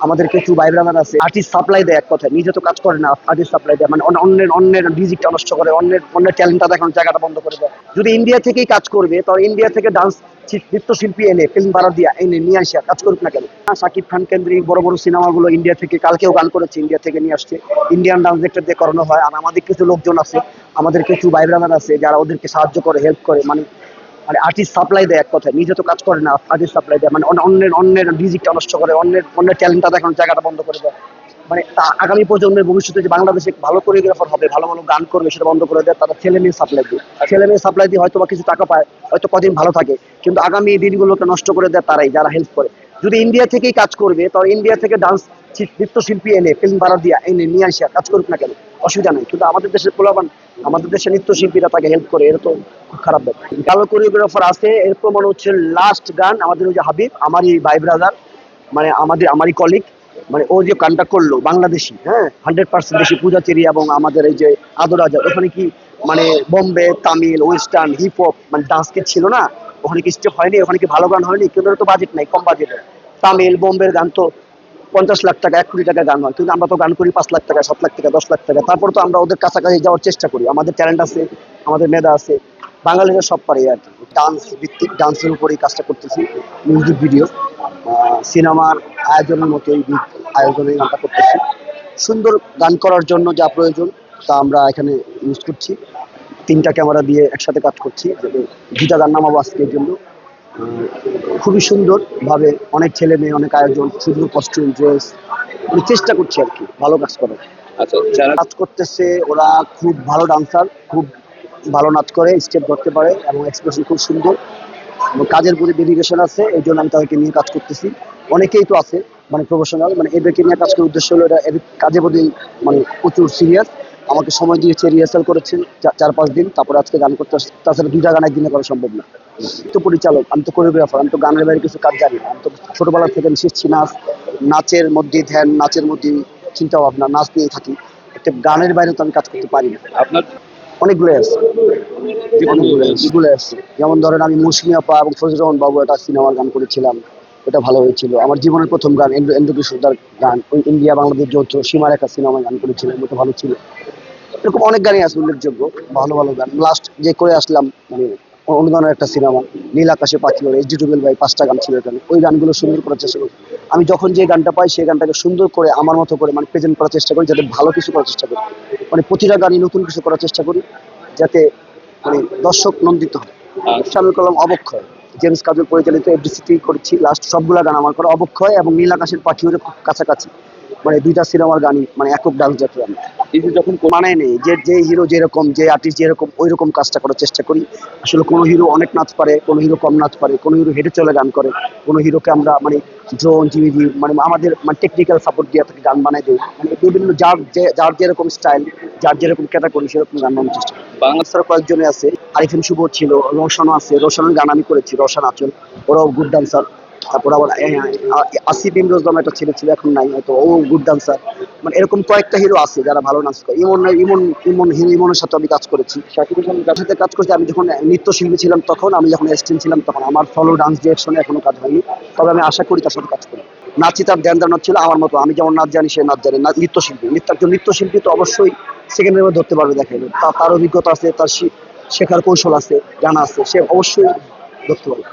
আমাদের কিছু ভাই ব্রাদার আছে আর্টিস্ট সাপ্লাই দেয় এক কথায় নিজে তো কাজ করে না আর্টিস্ট সাপ্লাই দেয় মানে অন্যের অন্যের মিউজিকটা নষ্ট করে অন্যের অন্যের ট্যালেন্টটা দেখানোর জায়গাটা বন্ধ করে দেয়। যদি ইন্ডিয়া থেকেই কাজ করবে তাহলে ইন্ডিয়া থেকে ডান্স নৃত্যশিল্পী এনে ফিল্ম ভাড়া দিয়ে এনে নিয়ে আসে কাজ করুক না কেন? হ্যাঁ, শাকিব খান কেন্দ্রিক বড় বড় সিনেমাগুলো ইন্ডিয়া থেকে কালকেও গান করেছে ইন্ডিয়া থেকে নিয়ে আসছে। ইন্ডিয়ান ডান্স দিয়ে করানো হয় আর আমাদের কিছু লোকজন আছে আমাদের কিছু ভাই ব্রাদার আছে যারা ওদেরকে সাহায্য করে হেল্প করে মানে মানে আর্টিস্ট সাপ্লাই দেয় এক কথায়। নিজে তো কাজ করে না আর্টিস্ট সাপ্লাই দেয়। মানে অন্যের অন্যের মিউজিকটা নষ্ট করে অন্যের অন্যের ট্যালেন্টটা দেখানোর জায়গাটা বন্ধ করে দেয়। মানে আগামী প্রজন্মের ভবিষ্যতে যে বাংলাদেশে ভালো কোরিওগ্রাফার হবে ভালো ভালো গান করবে সেটা বন্ধ করে দেয় তারা ছেলে মেয়ে সাপ্লাই দিয়ে। ছেলে মেয়ে সাপ্লাই দিয়ে হয়তো বা কিছু টাকা পায় হয়তো কদিন ভালো থাকে কিন্তু আগামী দিনগুলোকে নষ্ট করে দেয় তারাই যারা হেল্প করে। যদি ইন্ডিয়া থেকেই কাজ করবে তাহলে ইন্ডিয়া থেকে ডান্স নৃত্যশিল্পী এনে ফিল্ম ভাড়া দিয়ে এনে নিয়ে আসে কাজ করুক না কেন? অসুবিধা নেই। কিন্তু আমাদের দেশের পোলাবান আমাদের দেশের নৃত্যশিল্পীরা তাকে হেল্প করে, এটা তো খুব খারাপ ব্যাপার। ভালো কোরিওগ্রাফার আছে, এর প্রমাণ হচ্ছে লাস্ট গান, আমাদের ওই যে হাবিব, আমারই ভাই ব্রাদার মানে আমাদের, আমারই কলিগ মানে ও যে গানটা করল, বাংলাদেশি হ্যাঁ হান্ড্রেড পার্সেন্ট দেশি পূজাচেরি এবং আমাদের এই যে আদর আদরাজা ওখানে কি মানে Bombay, Tamil western hip hop মানে ডান্স কি ছিল না? ওখানে কি স্টেপ হয়নি, ওখানে কি ভালো গান হয়নি? ওটা তো বাজেট নাই, কম বাজেটের তামিল, বোম্বের গান তো পঞ্চাশ লাখ টাকা, এক কোটি টাকা গান হয়। কিন্তু আমরা তো গান করি পাঁচ লাখ টাকা, সাত লাখ টাকা, দশ লাখ টাকা। তারপর তো আমরা ওদের কাছাকাছি যাওয়ার চেষ্টা করি। আমাদের ট্যালেন্ট আছে, আমাদের মেধা আছে। বাঙালিরা সব পারে আর ডান্স ভিত্তিক ডান্সের উপরেই কাজটা করতেছি। মিউজিক ভিডিও সিনেমার আয়োজনের মতো এই আয়োজনে গানটা করতেছি। সুন্দর গান করার জন্য যা প্রয়োজন, তা আমরা এখানে ইউজ করছি। তিনটা ক্যামেরা দিয়ে একসাথে কাজ করছি। দুটা গান নামাবো আজকের জন্য। খুবই সুন্দর ভাবে অনেক ছেলে মেয়ে অনেক আয়োজন সুন্দর কস্টিউম ড্রেস চেষ্টা করছি আর কি ভালো কাজ করার আচ্ছা কাজ করতেছে ওরা খুব ভালো ডান্সার খুব ভালো নাচ করে স্টেপ ধরতে পারে এবং এক্সপ্রেশন খুব সুন্দর। এবং কাজের প্রতি ডেডিকেশন আছে এই জন্য আমি তাদেরকে নিয়ে কাজ করতেছি। অনেকেই তো আছে মানে প্রফেশনাল মানে এদেরকে নিয়ে কাজ করার উদ্দেশ্য হলো এরা এদের কাজের প্রতি মানে প্রচুর সিরিয়াস আমাকে সময় দিয়েছে রিহার্সাল করেছেন চার পাঁচ দিন তারপরে আজকে গান করতে তাছাড়া দুইটা গান একদিনে করা সম্ভব না। তো পরিচালক আমি তো কোরিওগ্রাফার আমি তো গানের বাইরে কিছু কাজ জানি না। আমি তো ছোটবেলা থেকে আমি শিখছি নাচ। নাচের মধ্যে ধ্যান নাচের মধ্যে চিন্তা ভাবনা নাচ নিয়ে থাকি। একটা গানের বাইরে তো আমি কাজ করতে পারি না। আপনার? অনেকগুলো আছে। অনেকগুলো আছে, যেমন ধরেন আমি মৌসুমী আপা এবং ফজল রহমান বাবু একটা সিনেমার গান করেছিলাম। ওটা ভালো হয়েছিল। আমার জীবনের প্রথম গান এন্দ্র এন্দ্র কিশোরদার গান। ওই ইন্ডিয়া বাংলাদেশ যৌথ সীমারেখা সিনেমায় গান করেছিলাম। ওটা ভালো ছিল। এরকম অনেক গানই আছে উল্লেখযোগ্য, ভালো ভালো গান। লাস্ট যে করে আসলাম মানে অনুদানের একটা সিনেমা, নীল আকাশে পাখি ওর এইচ টুবেল ভাই পাঁচটা গান ছিল এখানে। ওই গানগুলো সুন্দর করার চেষ্টা করি। আমি যখন যে গানটা পাই, সেই গানটাকে সুন্দর করে আমার মতো করে মানে প্রেজেন্ট করার চেষ্টা করি, যাতে ভালো কিছু করার চেষ্টা করি। মানে প্রতিটা গানই নতুন কিছু করার চেষ্টা করি, যাতে মানে দর্শক নন্দিত হয়। শামিল কলম, অবক্ষয়। জেমস কাজল পরিচালিত এফডিসিটি করেছি লাস্ট সবগুলা গান আমার করা অবক্ষয় এবং নীল আকাশের পাখি ওরে খুব কাছাকাছি। মানে দুইটা সিনেমার গানই মানে একক ডান্স যাকে আমি। যে যখন মানে নেই, যে যে হিরো যেরকম, যে আর্টিস্ট যেরকম ওই রকম কাজটা করার চেষ্টা করি। আসলে কোনো হিরো অনেক নাচ পারে, কোনো হিরো কম নাচ পারে, কোনো হিরো হেঁটে চলে গান করে, কোনো হিরোকে আমরা মানে ড্রোন জিবিজি মানে আমাদের মানে টেকনিক্যাল সাপোর্ট দিয়ে তাকে গান বানাই দিই। মানে বিভিন্ন যার যার যেরকম স্টাইল যার যেরকম ক্যাটাগরি সেরকম গান বানানোর চেষ্টা করি। বাংলা বাংলাদেশের কয়েকজনে আছে আরিফিন শুভ ছিল, রোশনও আছে, রোশনের গান আমি করেছি, রোশন আচল, ওরাও গুড ডান্সার তারপর আবার আসিফ ইমরোজ নামে একটা ছেলে ছিল, এখন নাই, হয়তো, ও গুড ডান্সার মানে এরকম কয়েকটা হিরো আছে যারা ভালো নাচ করে। ইমন ইমন ইমন হিরো ইমনের সাথে আমি কাজ করেছি। শাকিব খানের সাথে কাজ করছি, আমি যখন নৃত্যশিল্পী ছিলাম তখন, আমি যখন অ্যাসিস্ট্যান্ট ছিলাম তখন, আমার ফলো ডান্স ডিরেকশনে এখনও কাজ হয়নি। তবে আমি আশা করি তার সাথে কাজ করি নাচি তার ধ্যান ধারণা ছিল আমার মতো। আমি যেমন নাচ জানি, সে নাচ জানে। নৃত্যশিল্পী। নৃত্য, একজন নৃত্যশিল্পী তো অবশ্যই সেকেন্ডের মধ্যে ধরতে পারবে তার তার অভিজ্ঞতা আছে, তার শেখার কৌশল আছে, জানা আছে, সে অবশ্যই ধরতে পারবে।